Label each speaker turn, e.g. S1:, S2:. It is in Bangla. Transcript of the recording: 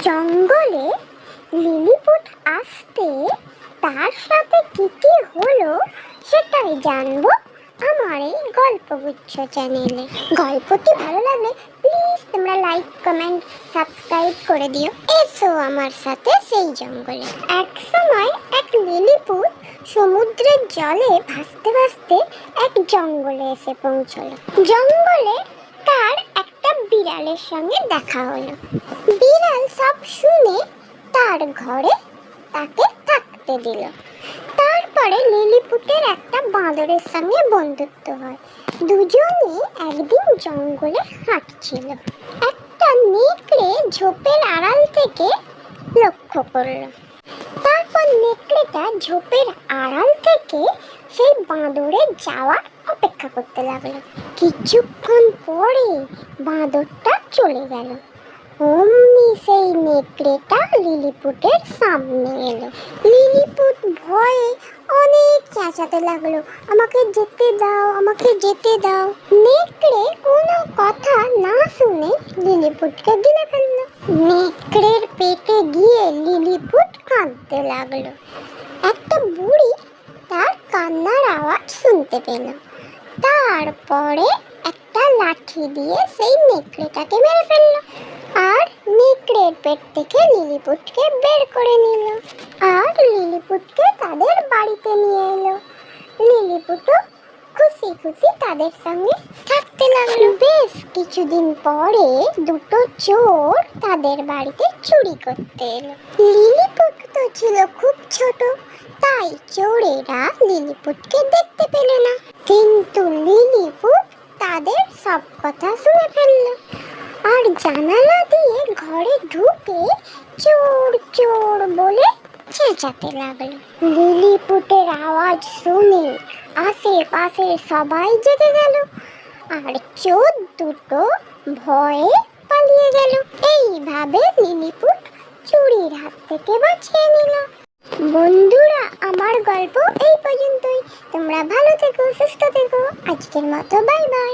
S1: জঙ্গলে লিলিপুট আসতে তার সাথে কি কি হলো সেটাই জানব আমার এই গল্পগুচ্ছ চ্যানেলে গল্পটি ভালো লাগলে প্লিজ তোমরা লাইক কমেন্ট সাবস্ক্রাইব করে দিও। এসো আমার সাথে সেই জঙ্গলে। এক সময় এক লিলিপুট সমুদ্রের জলে ভাসতে ভাসতে এক জঙ্গলে এসে পৌঁছলো। জঙ্গলে বিড়ালের সঙ্গে দেখা হলো। বিড়াল সব শুনে তার ঘরে তাকে থাকতে দিল। তারপরে লিলিপুটের একটা বাঁদরের সঙ্গে বন্ধুত্ব হয়। দুজনে একদিন জঙ্গলে হাঁটছিল। একটা নেকড়ে ঝোপের আড়াল থেকে লক্ষ্য করল। তারপর নেকড়েটা ঝোপের আড়াল থেকে সেই বাঁদরের যাওয়ার অপেক্ষা করতে লাগল। কিছুক্ষণ পরে বাঁদরটা চলে গেল। অমনি সেই নেকড়েটা লিলিপুটের সামনে এলো। লিলিপুট ভয়ে অনেক চেঁচাতে লাগল। আমাকে যেতে দাও, আমাকে যেতে দাও। নেকড়ে কোনো কথা না শুনে লিলিপুটকে গিলে ফেলল। নেকড়ের পেটে গিয়ে লিলিপুট কাঁদতে লাগল। একটা বুড়ি তার কান্নার আওয়াজ শুনতে পেল। তারপরে একটা লাঠি দিয়ে সেই নেকড়েটাকে মেরে ফেলল। আর নেকড়ের পেট থেকে লিলিপুটকে বের করে নিল। আর লিলিপুটকে তাদের বাড়িতে নিয়ে এলো। লিলিপুটও খুশি খুশি তাদের সঙ্গে থাকতে লাগল। বেশ কিছুদিন পরে দুটো চোর তাদের বাড়িতে চুরি করতে এলো। লিলিপুট তো ছিল খুব ছোট তাই চোরেরা লিলিপুটকে দেখতে পেল না। কিন্তু লিলিপুট তাদের সব কথা শুনে ফেলল। আর জানালা দিয়ে ঘরে ঢুকে চোর চোর বলে চেঁচাতে লাগল। লিলিপুটের আওয়াজ শুনে আশেপাশে সবাই জেগে গেল। আর চোর দুটো ভয়ে পালিয়ে গেল। এইভাবে লিলিপুট চুরির হাত থেকে বাঁচিয়ে নিল। বন্ধুরা আমার গল্প এই পর্যন্তই। তোমরা ভালো থেকো সুস্থ থেকো। আজকের মতো বাই বাই